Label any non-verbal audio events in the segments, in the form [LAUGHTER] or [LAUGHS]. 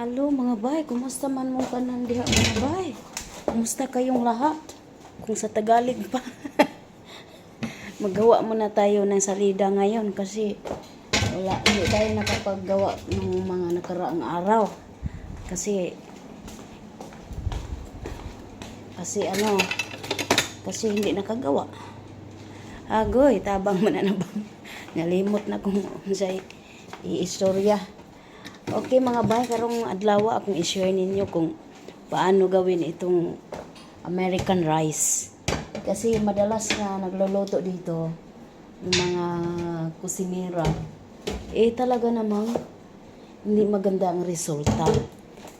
Hello mga bay, kumusta man mo kanan diha mga bay? Kumusta kayong lahat? Kung sa Tagalog pa. [LAUGHS] Magawa muna tayo ng salida ngayon kasi wala hindi tayo nakapaggawa ng mga nakaraang araw. Kasi kasi ano kasi hindi nakagawa. Agoy, tabang man na bang. [LAUGHS] Nalimot na kung sa i-istorya. Okay mga bay, karong adlaw akong i-share ninyo kung paano gawin itong American rice. Kasi madalas na nagluluto dito yung mga kusinera. Eh talaga namang hindi maganda ang resulta.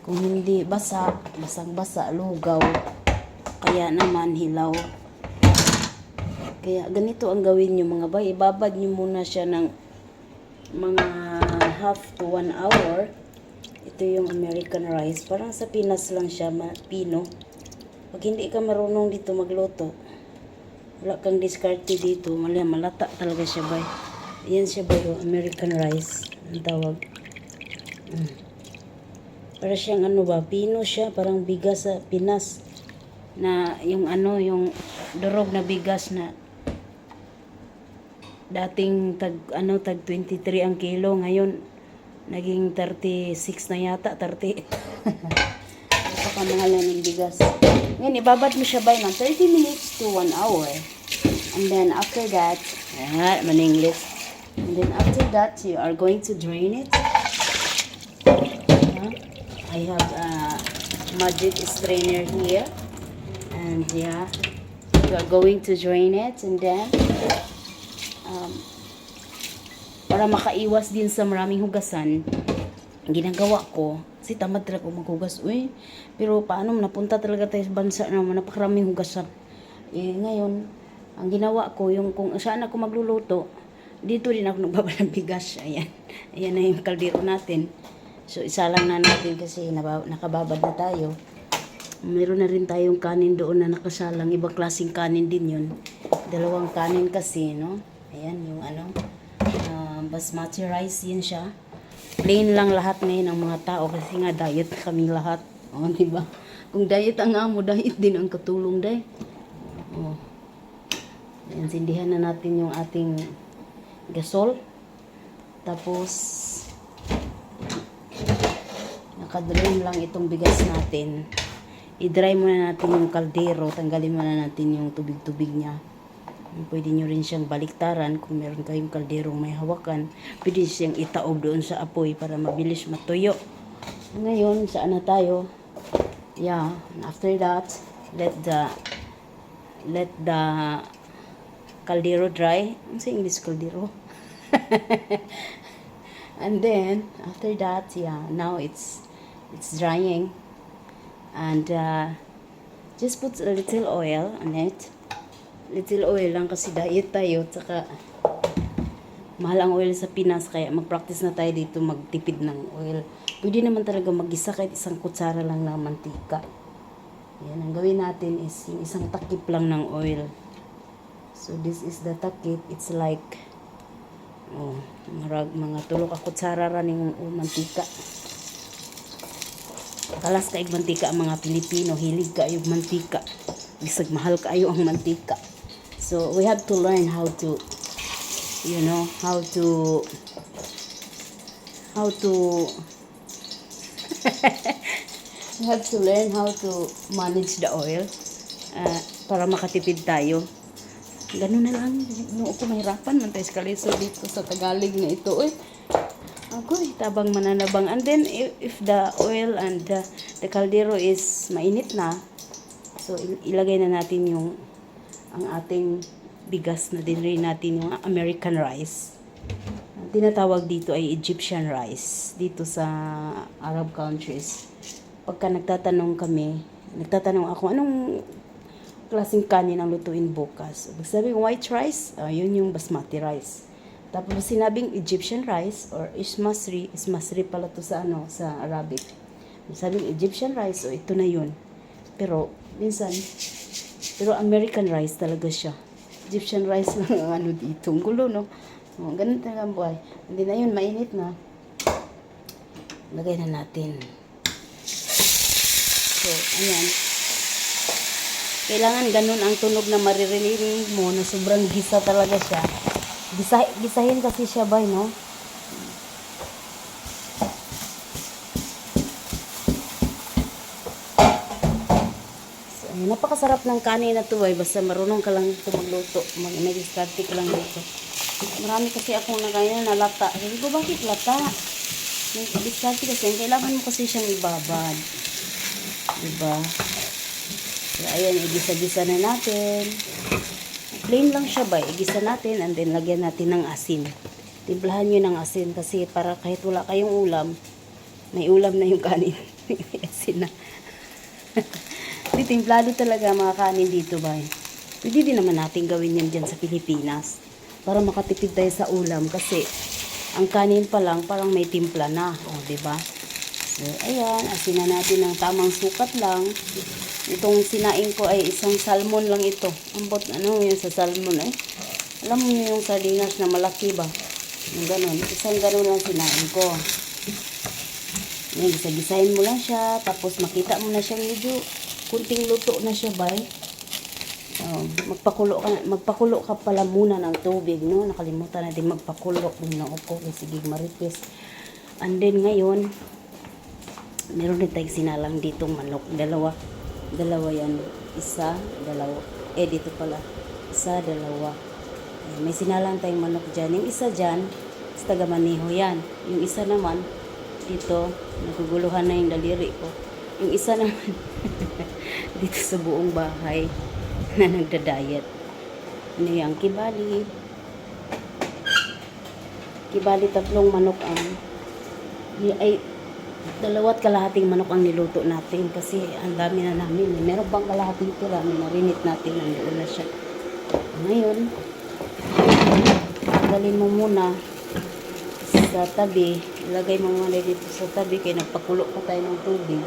Kung hindi basa, basang basa, lugaw, kaya naman hilaw. Kaya ganito ang gawin nyo mga bay. Ibabad nyo muna siya ng mga half to one hour. Ito yung American rice. Parang sa Pinas lang siya, Pino. Pag hindi ka marunong dito magluto, wala kang diskarte dito, mali, malata talaga siya bay. Yan siya bay, yung American rice. Ang tawag. Mm. Para siyang ano ba, Pino siya, parang bigas sa Pinas. Na yung ano, yung durog na bigas na dating tag ano tag 23 ang kilo ngayon naging 36 na yata 30 napakamahal na ng bigas. Ngayon ibabad mo siya by ng 30 minutes to 1 hour. And then after that ah, man English and then after that you are going to drain it. Yeah. I have a magic strainer here. And yeah you are going to drain it and then um, para makaiwas din sa maraming hugasan, ginagawa ko, kasi tamad talaga ako maghugas. Uy, pero paano, napunta talaga tayo sa bansa na napakaraming hugasan. Eh, ngayon, ang ginawa ko, yung kung saan ako magluluto, dito din ako nagbaba ng [LAUGHS] bigas. Ayan. Ayan na yung kaldero natin. So, isa lang na natin kasi nakababad na tayo. Meron na rin tayong kanin doon na nakasalang. Ibang klaseng kanin din yun. Dalawang kanin kasi, no? Ayan, yung ano, ah, basmati rice, yun siya. Plain lang lahat ngayon ng mga tao kasi nga diet kami lahat. O, di ba? Kung diet ang amo, diet din ang katulong, day. O. Ayan, sindihan na natin yung ating gasol. Tapos, nakadrain lang itong bigas natin. I-dry muna natin yung kaldero. Tanggalin muna natin yung tubig-tubig niya. Pwede nyo rin siyang baliktaran kung meron kayong kalderong may hawakan. Pwede siyang itaob doon sa apoy para mabilis matuyo. Ngayon, saan na tayo? Yeah, after that, let the let the kaldero dry. Ano sa English kaldero? [LAUGHS] and then, after that, yeah, now it's it's drying. And uh, just put a little oil on it little oil lang kasi diet tayo tsaka mahal ang oil sa Pinas kaya mag-practice na tayo dito magtipid ng oil. Pwede naman talaga mag-isa kahit isang kutsara lang ng mantika. Yan ang gawin natin is yung isang takip lang ng oil. So this is the takip. It's like oh, marag, mga tulok ka kutsara ra ning mantika. Kalas kaig mantika ang mga Pilipino. Hilig ka yung mantika. Bisag mahal kaayo ang mantika so we have to learn how to you know how to how to we [LAUGHS] have to learn how to manage the oil uh, para makatipid tayo. Ganun na lang. No ako mahirapan man tayo sa kaliso dito sa Tagalog na ito. Oy Agoy, tabang mananabang. And then, if, if the oil and the, the caldero is mainit na, so il- ilagay na natin yung ang ating bigas na dinray natin yung American rice. Tinatawag dito ay Egyptian rice dito sa Arab countries. Pagka nagtatanong kami, nagtatanong ako, anong klaseng kanin ang lutuin bukas? Pag sabi white rice, ah, yun yung basmati rice. Tapos sinabing Egyptian rice or ismasri, ismasri pala to sa ano, sa Arabic. Sabing Egyptian rice, o ito na yun. Pero, minsan, pero American rice talaga siya. Egyptian rice [LAUGHS] lang ang ano dito. Ang gulo, no? O, ganun talaga ang buhay. Hindi na yun, mainit na. Lagay na natin. So, ayan. Kailangan ganun ang tunog na maririnig mo na sobrang gisa talaga siya. Gisa, gisahin kasi siya ba, no? So, ayun, napakasarap ng kanin na to ay basta marunong ka lang ito magluto. Mag may diskarte ka lang dito. Marami kasi akong nagaya na lata. Sabi ko, bakit lata? May diskarte kasi. Kailangan mo kasi siyang ibabad. Diba? So, ayan, igisa-gisa na natin. Plain lang siya ba? Igisa natin and then lagyan natin ng asin. Timplahan nyo ng asin kasi para kahit wala kayong ulam, may ulam na yung kanin. [LAUGHS] may asin na. [LAUGHS] Di timplado talaga mga kanin dito ba? Pwede din naman natin gawin yan dyan sa Pilipinas. Para makatipid tayo sa ulam kasi ang kanin pa lang parang may timpla na. O, ba? So, ayan, asin na natin ng tamang sukat lang. Itong sinaing ko ay isang salmon lang ito. Ambot, ano yun sa salmon eh. Alam mo yung sardinas na malaki ba? Yung ganun. Isang ganun lang sinaing ko. Yan, gisa-gisahin mo lang siya. Tapos makita mo na siya medyo kunting luto na siya ba Um, magpakulo ka, magpakulo ka pala muna ng tubig, no? Nakalimutan natin magpakulo muna ako kasi sige maripis. And then ngayon, meron din tayong sinalang ditong manok. Dalawa. Dalawa yan. Isa, dalawa. Eh, dito pala. Isa, dalawa. Eh, may sinalang tayong manok dyan. Yung isa dyan, sa taga Maniho yan. Yung isa naman, dito, naguguluhan na yung daliri ko. Yung isa naman, [LAUGHS] dito sa buong bahay [LAUGHS] na nagda-diet. Ano yung kibali. Kibali tatlong manok ang ay dalawat kalahating manok ang niluto natin kasi ang dami na namin. eh. Meron pang kalahating tira, may narinit natin nandoon na siya. Ngayon, tanggalin mo muna sa tabi. Ilagay mo muna dito sa tabi kaya nagpakulo pa tayo ng tubig.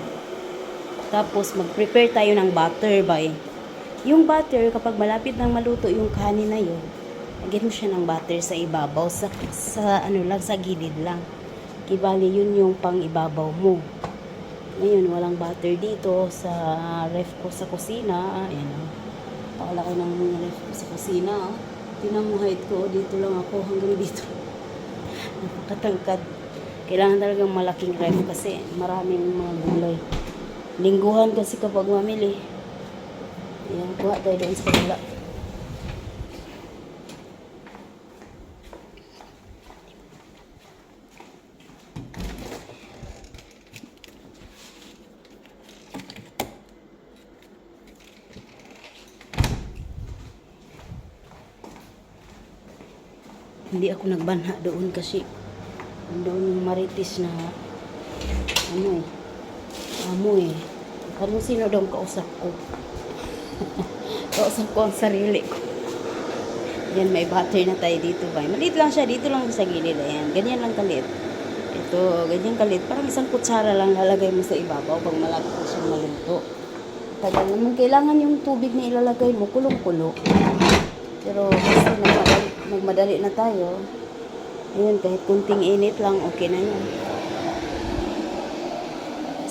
Tapos, mag-prepare tayo ng butter ba Yung butter, kapag malapit nang maluto yung kanin na yun, lagyan mo siya ng butter sa ibabaw, sa, sa ano lang, sa gilid lang. Kibali, yun yung pang ibabaw mo. Ngayon, walang butter dito sa ref ko sa kusina. Ayan o. Pakalaki ng ref ko sa kusina. Oh. Tinan mo height ko. Dito lang ako hanggang dito. [LAUGHS] Napakatangkad. Kailangan talagang malaking ref kasi maraming mga gulay. Lingguhan kasi kapag mamili. Ayan, kuha tayo doon sa kabila. Hindi ako nagbanha doon kasi doon yung maritis na ano eh amo eh kanong sino daw kausap ko. [LAUGHS] Kausap ko ang sarili ko. Yan may butter na tayo dito ba maliit lang siya dito lang sa gilid. Ayan ganyan lang kalit. Ito ganyan kalit. Parang isang kutsara lang lalagay mo sa ibabaw pag malapit na siyang maluto. Tagal naman kailangan yung tubig na ilalagay mo kulong-kulo. Pero kasi nagmadali, nagmadali na tayo. Ayun kahit kunting init lang okay na yan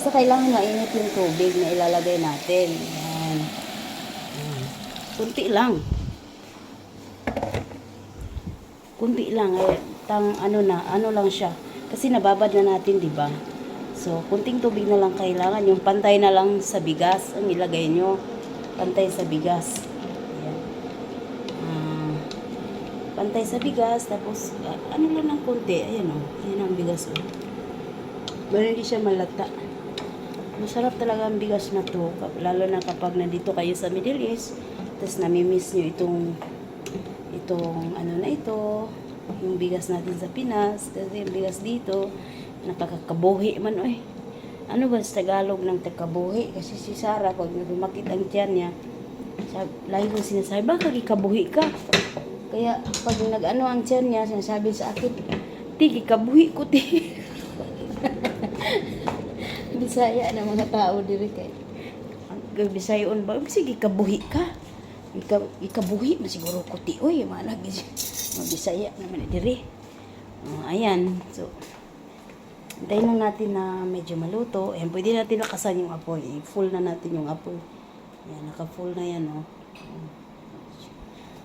Basta kailangan mainit yung tubig na ilalagay natin. Yan. Yan. Kunti lang. Kunti lang. Eh, tang ano na, ano lang siya. Kasi nababad na natin, di ba? So, kunting tubig na lang kailangan. Yung pantay na lang sa bigas ang ilagay nyo. Pantay sa bigas. Ayan. Ah, pantay sa bigas. Tapos, ah, ano lang ng kunti. Ayan o. Ayan ang bigas o. Pero hindi siya malata. Masarap talaga ang bigas na to, lalo na kapag nandito kayo sa Middle East, tapos namimiss nyo itong, itong ano na ito, yung bigas natin sa Pinas, kasi yung bigas dito, nakakakabuhi man oy. Ano ba sa Tagalog ng takabuhi? Kasi si Sarah, pag lumakit ang tiyan niya, sab, lagi ko sinasabi, baka ikabuhi ka. Kaya pag nag-ano ang tiyan niya, sinasabi sa akin, Tigi, kabuhi ko, ti. [LAUGHS] Bisaya na mga tao diri kay. Ang Bisayon ba? Sige, kabuhi ka. Ika, ikabuhi na siguro ko ti. Uy, manag. Mga Bisaya naman na diri. Oh, ayan. So, Hintayin lang natin na medyo maluto. Ayan, pwede natin lakasan yung apoy. I-full na natin yung apoy. Ayan, naka-full na yan, oh.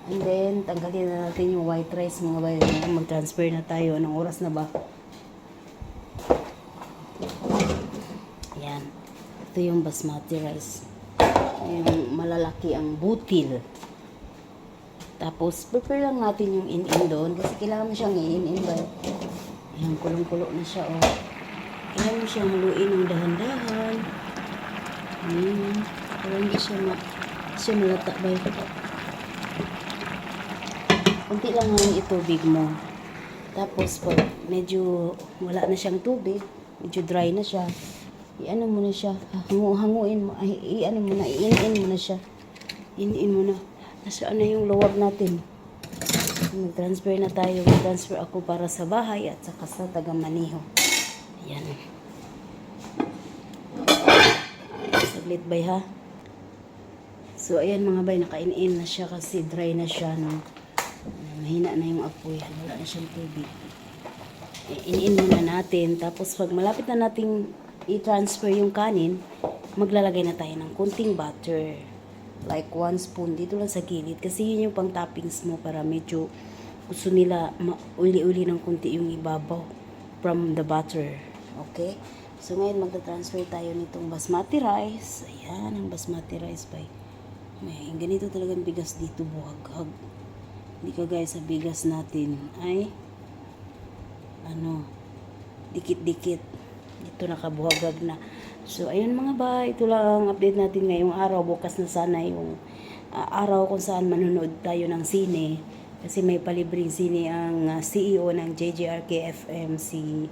And then, tanggalin na natin yung white rice, mga bayo. Mag-transfer na tayo. Anong oras na ba? Ayan. Ito yung basmati rice. Yung malalaki ang butil. Tapos, prepare lang natin yung in-in doon. Kasi kailangan mo siyang i-in-in ba? Ayan, kulong-kulo na siya, oh. Kailangan mo siyang haluin ng dahan-dahan. Ayan. Para hindi siya ma... siya malata? Kunti lang ang itubig mo. Tapos, pag medyo wala na siyang tubig, medyo dry na siya, i-ano mo na siya, hangu hanguin mo, ay, i-ano mo na, i-in-in mo na siya. In-in mo na. Nasaan na yung luwag natin? Mag-transfer na tayo. Mag-transfer ako para sa bahay at saka sa taga-maniho. Ayan. Saglit bay ha. So, ayan mga bay, nakain-in na siya kasi dry na siya, no. Mahina na yung apoy. Wala na siyang tubig. In-in muna natin. Tapos, pag malapit na nating i-transfer yung kanin, maglalagay na tayo ng kunting butter. Like one spoon dito lang sa gilid. Kasi yun yung pang toppings mo para medyo gusto nila uli-uli ng kunti yung ibabaw from the butter. Okay? So, ngayon magta-transfer tayo nitong basmati rice. Ayan, ang basmati rice by. May ganito talagang bigas dito buhag-hag. Hindi ka guys sa bigas natin ay ano, dikit-dikit. Ito nakabuhagag na. So, ayun mga ba, ito lang ang update natin ngayong araw. Bukas na sana yung ah, araw kung saan manonood tayo ng sine. Kasi may palibreng sine ang ah, CEO ng JJRK FM, si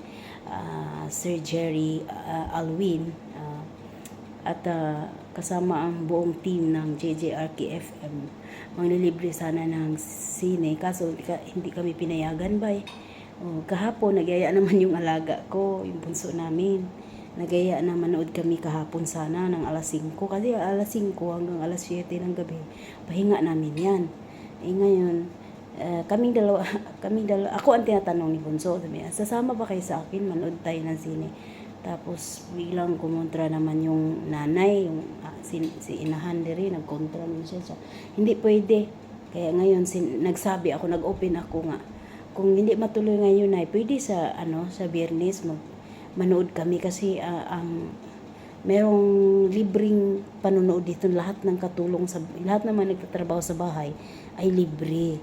ah, Sir Jerry ah, Alwin. Ah, at ah, kasama ang buong team ng JJRK FM. Manglilibre sana ng sine. Kaso hindi ka- hindi kami pinayagan ba Oh, kahapon, nagyaya naman yung alaga ko, yung bunso namin. Nagaya na manood kami kahapon sana ng alas 5. Kasi alas 5 hanggang alas 7 ng gabi, pahinga namin yan. Eh ngayon, eh, kaming dalawa, [LAUGHS] kaming dalawa, ako ang tinatanong ni Bunso, sabi niya, sasama ba kayo sa akin, manood tayo ng sine. Tapos biglang kumontra naman yung nanay, yung ah, si, si inahan rin, nagkontra siya, siya. Hindi pwede. Kaya ngayon, sin, nagsabi ako, nag-open ako nga. Kung hindi matuloy ngayon ay pwede sa ano sa Biyernes mag manood kami kasi ah, ang merong libreng panonood dito lahat ng katulong sa lahat naman nagtatrabaho sa bahay ay libre.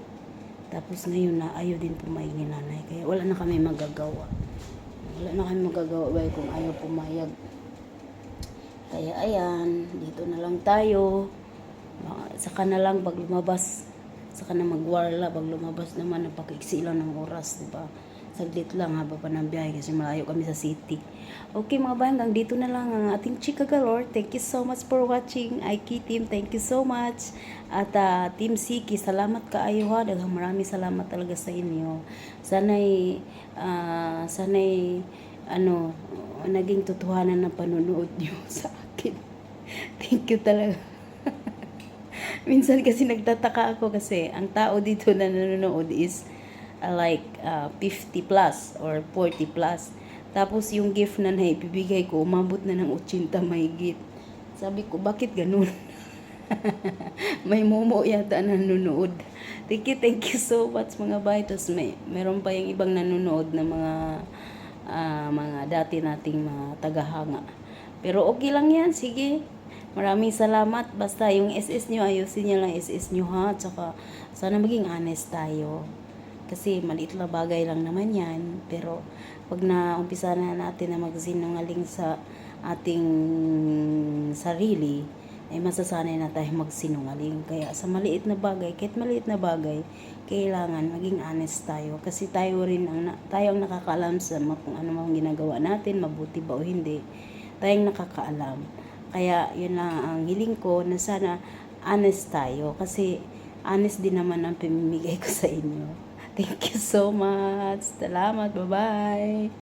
Tapos ngayon na ayaw din pumayag ni nanay kaya wala na kami magagawa. Wala na kami magagawa ba kung ayaw pumayag. Kaya ayan, dito na lang tayo. Saka na lang pag lumabas, saka na magwarla pag lumabas naman napakaiksi lang ng oras, di ba? Saglit lang haba pa ng biyahe kasi malayo kami sa city. Okay mga bayan, hanggang dito na lang ang ating Chika Galore. Thank you so much for watching. Aiki team, thank you so much. At ah, Team Siki, salamat kaayo ha. Daghang maraming salamat talaga sa inyo. Sana'y, ah, sana'y, ano, naging totohanan ng panonood nyo [LAUGHS] sa akin. Thank you talaga. [LAUGHS] Minsan kasi nagtataka ako kasi ang tao dito na nanonood is uh, like uh, 50 plus or 40 plus. Tapos yung gift na naibibigay ko, umabot na ng 80 mahigit. Sabi ko, bakit ganun? [LAUGHS] may momo yata nanonood. Thank you, thank you so much mga bay. Tapos may, meron pa yung ibang nanonood na mga ah, mga dati nating mga tagahanga. Pero okay lang yan, sige. Maraming salamat. Basta yung SS nyo, ayusin nyo lang SS nyo ha. Tsaka sana maging honest tayo. Kasi maliit lang bagay lang naman yan. Pero pag na-umpisa na natin na magsinungaling sa ating sarili, ay masasanay na tayo magsinungaling. Kaya sa maliit na bagay, kahit maliit na bagay, kailangan maging honest tayo. Kasi tayo rin ang, na- tayo ang nakakaalam sa kung ano mang ginagawa natin, mabuti ba o hindi. Tayong nakakaalam. Kaya yun lang ang hiling ko na sana honest tayo. Kasi honest din naman ang pamimigay ko sa inyo. [LAUGHS] Thank you so much. Salamat. Bye-bye.